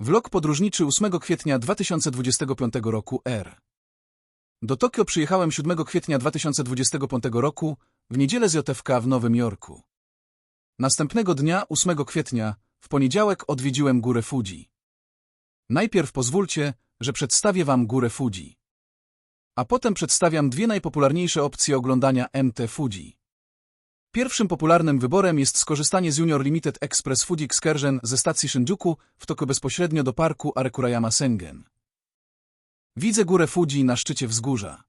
Vlog podróżniczy 8 kwietnia 2025 roku R. Do Tokio przyjechałem 7 kwietnia 2025 roku, w niedzielę z JFK w Nowym Jorku. Następnego dnia, 8 kwietnia, w poniedziałek odwiedziłem górę Fuji. Najpierw pozwólcie, że przedstawię wam górę Fuji. A potem przedstawiam dwie najpopularniejsze opcje oglądania MT Fuji. Pierwszym popularnym wyborem jest skorzystanie z Junior Limited Express Fuji Excursion ze stacji Shinjuku w Tokio bezpośrednio do parku Arekurayama Sengen. Widzę górę Fuji na szczycie wzgórza.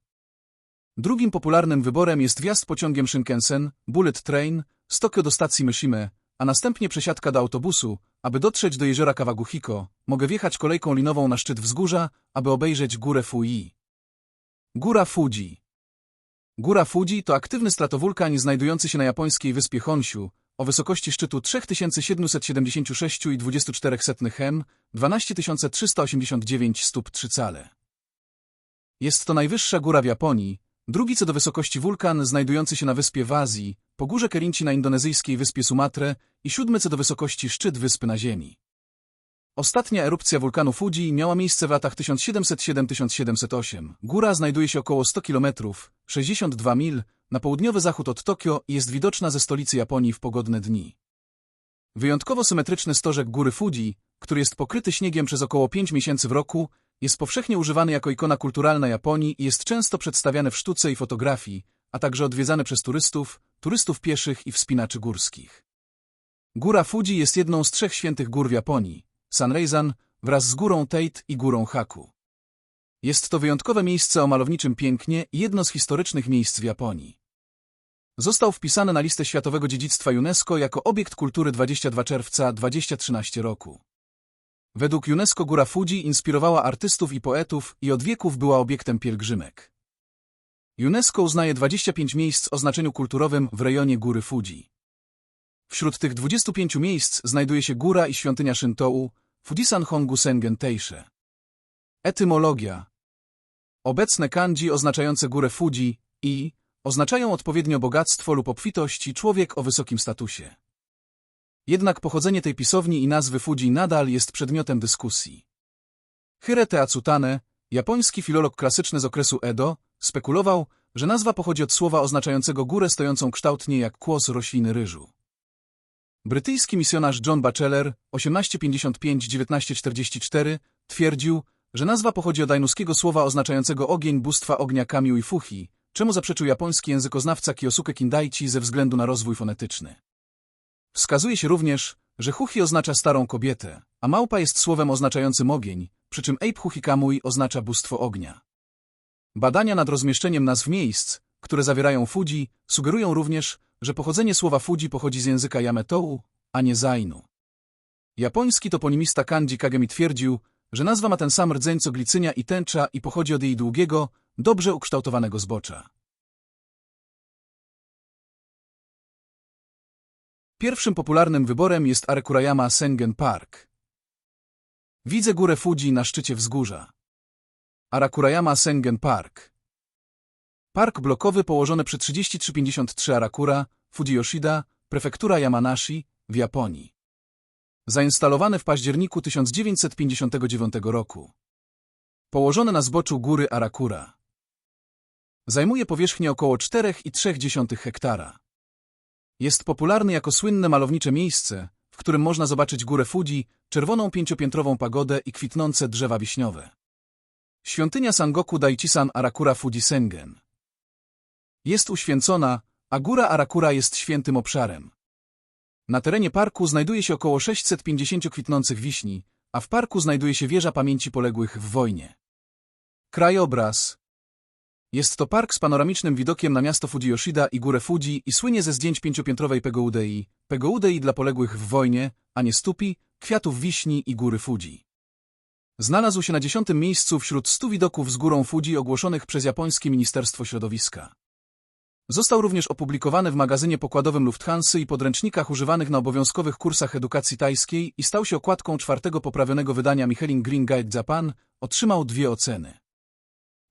Drugim popularnym wyborem jest wjazd pociągiem Shinkansen, Bullet Train, z Tokio do stacji Myshime, a następnie przesiadka do autobusu, aby dotrzeć do jeziora Kawaguchiko, mogę wjechać kolejką linową na szczyt wzgórza, aby obejrzeć górę Fuji. Góra Fuji Góra Fuji to aktywny stratowulkan znajdujący się na japońskiej wyspie Honshu, o wysokości szczytu 3776,24 m, 12389 stóp 3 cale. Jest to najwyższa góra w Japonii, drugi co do wysokości wulkan znajdujący się na wyspie w Azji, po górze Kerinci na indonezyjskiej wyspie Sumatre i siódmy co do wysokości szczyt wyspy na Ziemi. Ostatnia erupcja wulkanu Fuji miała miejsce w latach 1707-1708. Góra znajduje się około 100 km, 62 mil, na południowy zachód od Tokio i jest widoczna ze stolicy Japonii w pogodne dni. Wyjątkowo symetryczny stożek góry Fuji, który jest pokryty śniegiem przez około 5 miesięcy w roku, jest powszechnie używany jako ikona kulturalna Japonii i jest często przedstawiany w sztuce i fotografii, a także odwiedzany przez turystów, turystów pieszych i wspinaczy górskich. Góra Fuji jest jedną z trzech świętych gór w Japonii, Sanreizan, wraz z górą Tate i górą Haku. Jest to wyjątkowe miejsce o malowniczym pięknie i jedno z historycznych miejsc w Japonii. Został wpisany na listę Światowego Dziedzictwa UNESCO jako obiekt kultury 22 czerwca 2013 roku. Według UNESCO góra Fuji inspirowała artystów i poetów i od wieków była obiektem pielgrzymek. UNESCO uznaje 25 miejsc o znaczeniu kulturowym w rejonie góry Fuji. Wśród tych 25 miejsc znajduje się góra i świątynia Shintou, Fujisan Hongu Sengen Teishe. Etymologia Obecne kanji oznaczające górę Fuji i oznaczają odpowiednio bogactwo lub obfitość i człowiek o wysokim statusie. Jednak pochodzenie tej pisowni i nazwy Fuji nadal jest przedmiotem dyskusji. Hirete Atsutane, japoński filolog klasyczny z okresu Edo, spekulował, że nazwa pochodzi od słowa oznaczającego górę stojącą kształtnie jak kłos rośliny ryżu. Brytyjski misjonarz John Batchelor, 1855-1944, twierdził, że nazwa pochodzi od ajnuskiego słowa oznaczającego ogień bóstwa ognia Kamiu i Fuchi, czemu zaprzeczył japoński językoznawca Kiyosuke Kindaichi ze względu na rozwój fonetyczny. Wskazuje się również, że Huchi oznacza starą kobietę, a małpa jest słowem oznaczającym ogień, przy czym Ape Huchikamui oznacza bóstwo ognia. Badania nad rozmieszczeniem nazw miejsc, które zawierają Fuji, sugerują również, że pochodzenie słowa Fuji pochodzi z języka Yametou, a nie Zainu. Japoński toponimista Kanji Kagemi twierdził, że nazwa ma ten sam rdzeń co glicynia i tęcza i pochodzi od jej długiego, dobrze ukształtowanego zbocza. Pierwszym popularnym wyborem jest Arekurayama Sengen Park. Widzę górę Fuji na szczycie wzgórza. Arakurayama Sengen Park Park blokowy położony przy 3353 Arakura, Fujiyoshida, prefektura Yamanashi, w Japonii. Zainstalowany w październiku 1959 roku. Położony na zboczu góry Arakura. Zajmuje powierzchnię około 4,3 hektara. Jest popularny jako słynne malownicze miejsce, w którym można zobaczyć górę Fuji, czerwoną pięciopiętrową pagodę i kwitnące drzewa wiśniowe. Świątynia Sangoku Daichisan Arakura Fuji Sengen. Jest uświęcona, a góra Arakura jest świętym obszarem. Na terenie parku znajduje się około 650 kwitnących wiśni, a w parku znajduje się wieża pamięci poległych w wojnie. Krajobraz Jest to park z panoramicznym widokiem na miasto Fujiyoshida i górę Fuji i słynie ze zdjęć pięciopiętrowej pegoudei, pegoudei dla poległych w wojnie, a nie stupi, kwiatów wiśni i góry Fuji. Znalazł się na dziesiątym miejscu wśród stu widoków z górą Fuji ogłoszonych przez japońskie Ministerstwo Środowiska. Został również opublikowany w magazynie pokładowym Lufthansa i podręcznikach używanych na obowiązkowych kursach edukacji tajskiej i stał się okładką czwartego poprawionego wydania Michelin Green Guide Japan, otrzymał dwie oceny.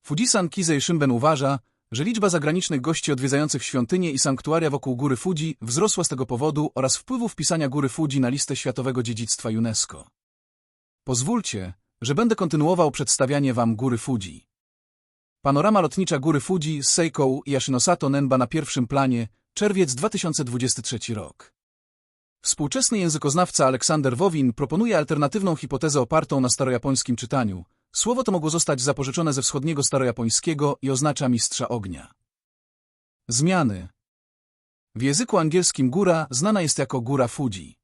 Fujisan Kizei Shimben uważa, że liczba zagranicznych gości odwiedzających świątynie i sanktuaria wokół góry Fuji wzrosła z tego powodu oraz wpływu wpisania góry Fuji na listę światowego dziedzictwa UNESCO. Pozwólcie, że będę kontynuował przedstawianie wam góry Fuji. Panorama lotnicza góry Fuji Seiko i Yashinosato Nenba na pierwszym planie, czerwiec 2023 rok. Współczesny językoznawca Aleksander Wowin proponuje alternatywną hipotezę opartą na starojapońskim czytaniu. Słowo to mogło zostać zapożyczone ze wschodniego starojapońskiego i oznacza mistrza ognia. Zmiany W języku angielskim góra znana jest jako góra Fuji.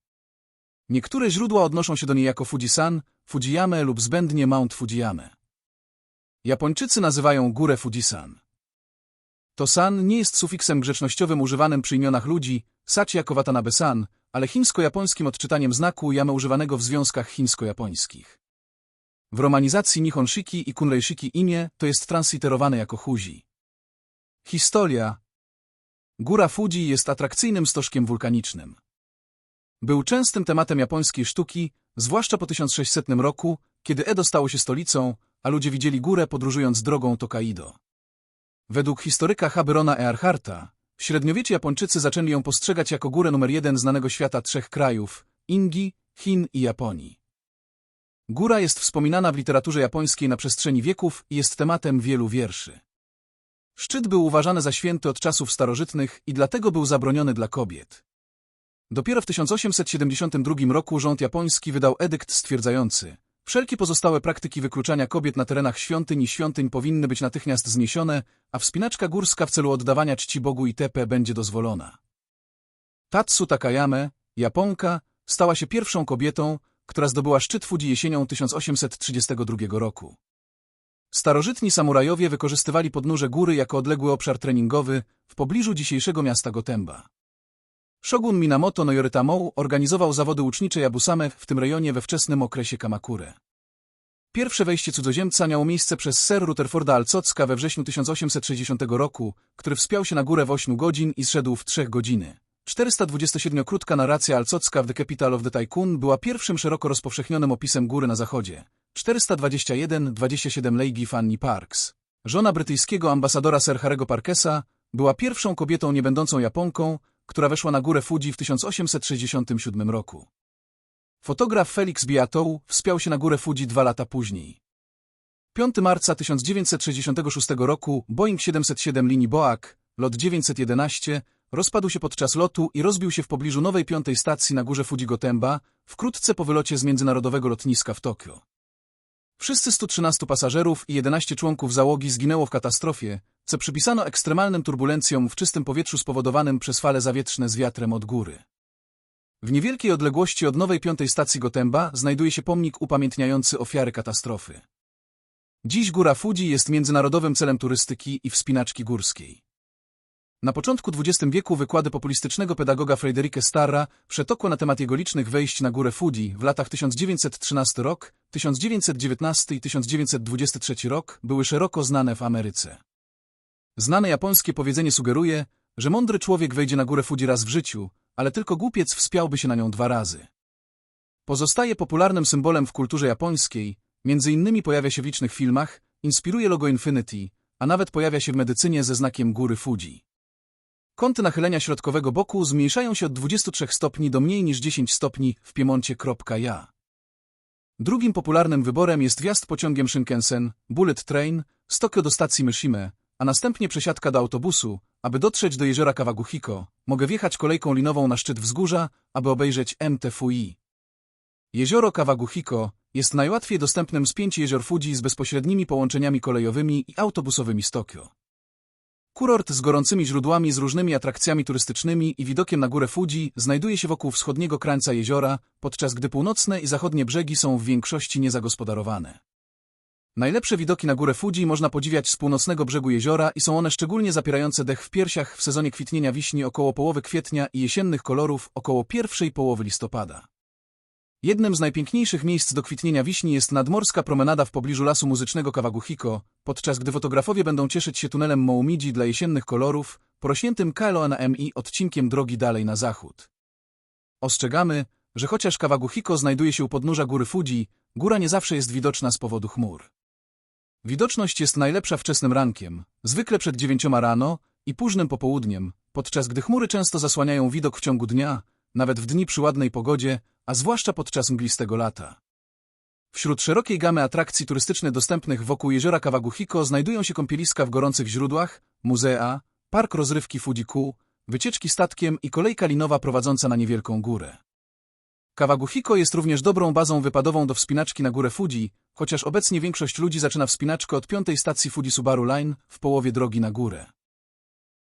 Niektóre źródła odnoszą się do niej jako Fujisan, Fujiyame lub zbędnie Mount Fujiyame. Japończycy nazywają górę Fujisan. To san nie jest sufiksem grzecznościowym używanym przy imionach ludzi, sachi jako Watanabe-san, ale chińsko-japońskim odczytaniem znaku yame używanego w związkach chińsko-japońskich. W romanizacji Nihon Shiki i Kunrei Shiki imię to jest transliterowane jako Huzi. Historia Góra Fuji jest atrakcyjnym stożkiem wulkanicznym. Był częstym tematem japońskiej sztuki, zwłaszcza po 1600 roku, kiedy Edo stało się stolicą, a ludzie widzieli górę podróżując drogą Tokaido. Według historyka Habyrona Earharta, w średniowieczu Japończycy zaczęli ją postrzegać jako górę numer jeden znanego świata trzech krajów – Indii, Chin i Japonii. Góra jest wspominana w literaturze japońskiej na przestrzeni wieków i jest tematem wielu wierszy. Szczyt był uważany za święty od czasów starożytnych i dlatego był zabroniony dla kobiet. Dopiero w 1872 roku rząd japoński wydał edykt stwierdzający, wszelkie pozostałe praktyki wykluczania kobiet na terenach świątyń i świątyń powinny być natychmiast zniesione, a wspinaczka górska w celu oddawania czci Bogu Itepe będzie dozwolona. Tatsu Takayame, Japonka, stała się pierwszą kobietą, która zdobyła szczyt Fuji jesienią 1832 roku. Starożytni samurajowie wykorzystywali podnóże góry jako odległy obszar treningowy w pobliżu dzisiejszego miasta Gotemba. Shogun Minamoto no Yorytamou organizował zawody łucznicze Yabusame w tym rejonie we wczesnym okresie Kamakure. Pierwsze wejście cudzoziemca miało miejsce przez Sir Rutherforda Alcocka we wrześniu 1860 roku, który wspiął się na górę w 8 godzin i zszedł w 3 godziny. 427-krótka narracja Alcocka w The Capital of the Tycoon była pierwszym szeroko rozpowszechnionym opisem góry na zachodzie. 421-27 Leigi Fanny Parks. Żona brytyjskiego ambasadora Sir Harry'ego Parkesa była pierwszą kobietą niebędącą Japonką, która weszła na górę Fuji w 1867 roku. Fotograf Felix Biatou wspiął się na górę Fuji dwa lata później. 5 marca 1966 roku Boeing 707 linii Boak, lot 911, rozpadł się podczas lotu i rozbił się w pobliżu nowej piątej stacji na górze Fuji Gotemba, wkrótce po wylocie z międzynarodowego lotniska w Tokio. Wszyscy 113 pasażerów i 11 członków załogi zginęło w katastrofie, co przypisano ekstremalnym turbulencjom w czystym powietrzu spowodowanym przez fale zawietrzne z wiatrem od góry. W niewielkiej odległości od nowej piątej stacji Gotemba znajduje się pomnik upamiętniający ofiary katastrofy. Dziś góra Fuji jest międzynarodowym celem turystyki i wspinaczki górskiej. Na początku XX wieku wykłady populistycznego pedagoga Frederike Starra przetokłe na temat jego licznych wejść na górę Fuji w latach 1913 rok, 1919 i 1923 rok były szeroko znane w Ameryce. Znane japońskie powiedzenie sugeruje, że mądry człowiek wejdzie na górę Fuji raz w życiu, ale tylko głupiec wspiałby się na nią dwa razy. Pozostaje popularnym symbolem w kulturze japońskiej, między innymi pojawia się w licznych filmach, inspiruje logo Infinity, a nawet pojawia się w medycynie ze znakiem góry Fuji. Kąty nachylenia środkowego boku zmniejszają się od 23 stopni do mniej niż 10 stopni w Piemoncie. Ja. Drugim popularnym wyborem jest wjazd pociągiem Shinkansen, Bullet Train, z Tokio do stacji Myshime, a następnie przesiadka do autobusu, aby dotrzeć do jeziora Kawaguchiko. Mogę wjechać kolejką linową na szczyt wzgórza, aby obejrzeć MTFUI. Jezioro Kawaguchiko jest najłatwiej dostępnym z pięciu jezior Fuji z bezpośrednimi połączeniami kolejowymi i autobusowymi z Tokio. Kurort z gorącymi źródłami, z różnymi atrakcjami turystycznymi i widokiem na górę Fuji znajduje się wokół wschodniego krańca jeziora, podczas gdy północne i zachodnie brzegi są w większości niezagospodarowane. Najlepsze widoki na górę Fuji można podziwiać z północnego brzegu jeziora i są one szczególnie zapierające dech w piersiach w sezonie kwitnienia wiśni około połowy kwietnia i jesiennych kolorów około pierwszej połowy listopada. Jednym z najpiękniejszych miejsc do kwitnienia wiśni jest nadmorska promenada w pobliżu lasu muzycznego Kawaguchiko, podczas gdy fotografowie będą cieszyć się tunelem Moumidzi dla jesiennych kolorów, porośniętym KLONAMI odcinkiem drogi dalej na zachód. Ostrzegamy, że chociaż Kawaguchiko znajduje się u podnóża góry Fuji, góra nie zawsze jest widoczna z powodu chmur. Widoczność jest najlepsza wczesnym rankiem, zwykle przed dziewięcioma rano i późnym popołudniem, podczas gdy chmury często zasłaniają widok w ciągu dnia, nawet w dni przy ładnej pogodzie, a zwłaszcza podczas mglistego lata. Wśród szerokiej gamy atrakcji turystycznych dostępnych wokół jeziora Kawaguchiko znajdują się kąpieliska w gorących źródłach, muzea, park rozrywki Fujiku, wycieczki statkiem i kolejka linowa prowadząca na niewielką górę. Kawaguchiko jest również dobrą bazą wypadową do wspinaczki na górę Fuji, chociaż obecnie większość ludzi zaczyna wspinaczkę od piątej stacji Fuji Subaru Line w połowie drogi na górę.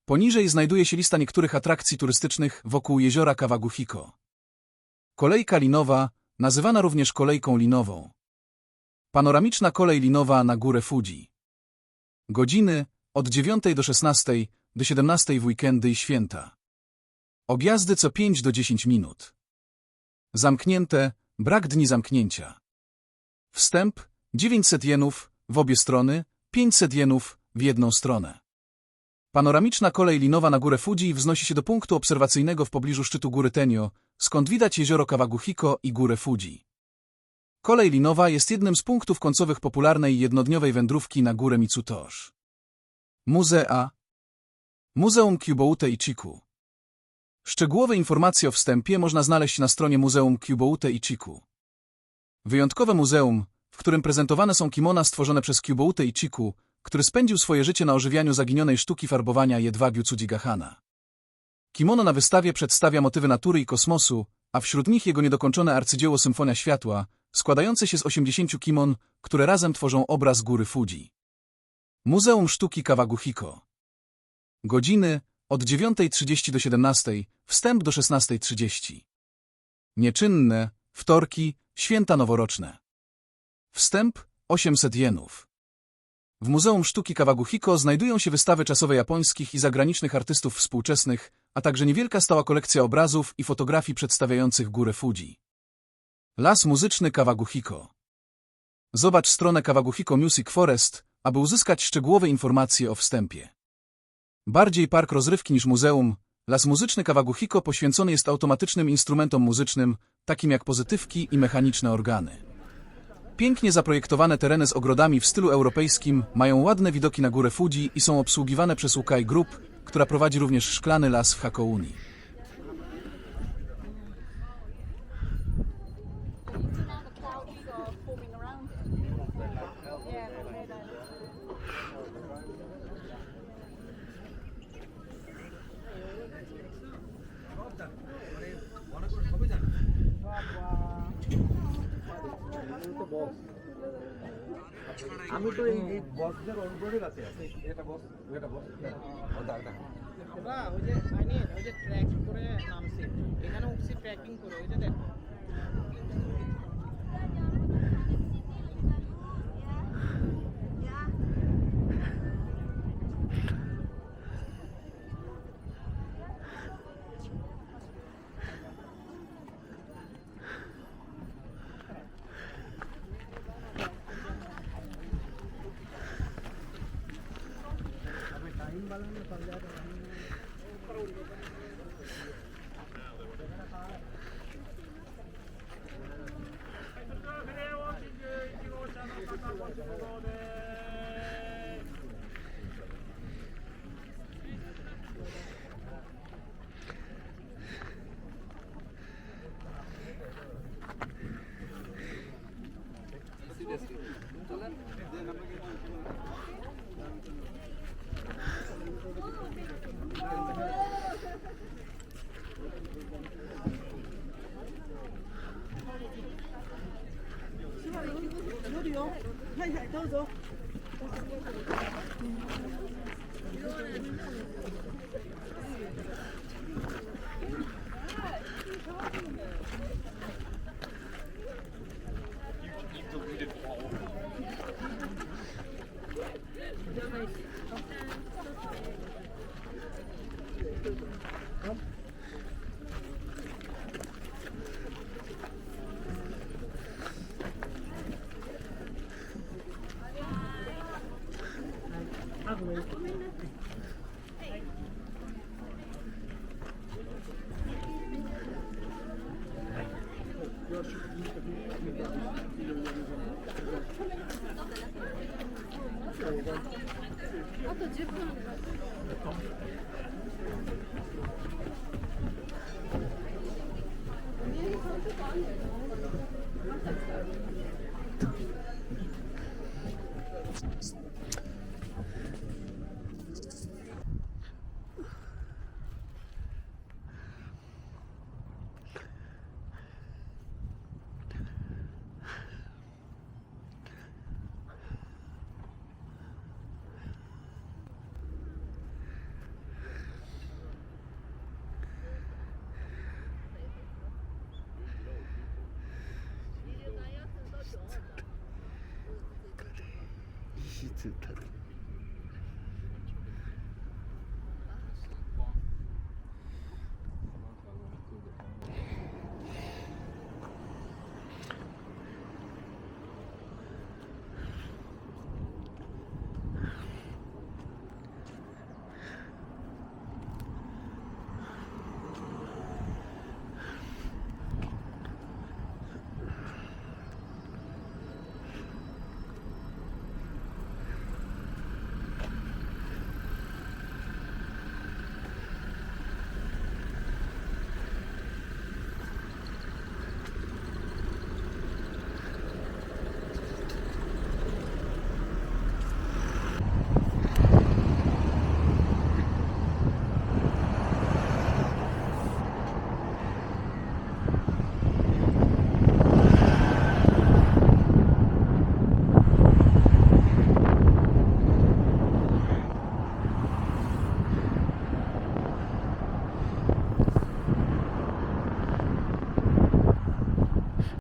Poniżej znajduje się lista niektórych atrakcji turystycznych wokół jeziora Kawaguchiko. Kolejka linowa, nazywana również kolejką linową. Panoramiczna kolej linowa na górę Fuji. Godziny od 9 do 16, do 17 w weekendy i święta. Objazdy co 5 do 10 minut. Zamknięte, brak dni zamknięcia. Wstęp 900 jenów w obie strony, 500 jenów w jedną stronę. Panoramiczna kolej linowa na górę Fuji wznosi się do punktu obserwacyjnego w pobliżu szczytu góry Tenio, skąd widać jezioro Kawaguchiko i górę Fuji. Kolej linowa jest jednym z punktów końcowych popularnej jednodniowej wędrówki na górę Mitsutosh. Muzea Muzeum Kyuboute Ichiku Szczegółowe informacje o wstępie można znaleźć na stronie Muzeum Kyuboute Ichiku. Wyjątkowe muzeum, w którym prezentowane są kimona stworzone przez Kyuboute Ichiku, który spędził swoje życie na ożywianiu zaginionej sztuki farbowania Jedwabiu Tsujigahana. Kimono na wystawie przedstawia motywy natury i kosmosu, a wśród nich jego niedokończone arcydzieło Symfonia Światła, składające się z 80 kimon, które razem tworzą obraz góry Fuji. Muzeum Sztuki Kawaguchiko Godziny od 9.30 do 17.00, wstęp do 16.30. Nieczynne, wtorki, święta noworoczne. Wstęp 800 jenów. W Muzeum Sztuki Kawaguchiko znajdują się wystawy czasowe japońskich i zagranicznych artystów współczesnych, a także niewielka stała kolekcja obrazów i fotografii przedstawiających górę Fuji. Las muzyczny Kawaguchiko. Zobacz stronę Kawaguchiko Music Forest, aby uzyskać szczegółowe informacje o wstępie. Bardziej park rozrywki niż muzeum, las muzyczny Kawaguchiko poświęcony jest automatycznym instrumentom muzycznym, takim jak pozytywki i mechaniczne organy. Pięknie zaprojektowane tereny z ogrodami w stylu europejskim mają ładne widoki na górę Fuji i są obsługiwane przez Ukai Group, która prowadzi również szklany las w Hakouni. Yeah, আমি তো এই বসদের বক্সদের কাছে আছি। এটা বস এটা বস ওরা ওই যে আইনি ওই যে ট্র্যাক করে নামছে। এখানে উঠছি ট্র্যাকিং করে, ওই যে দেখ। 走走あと10分。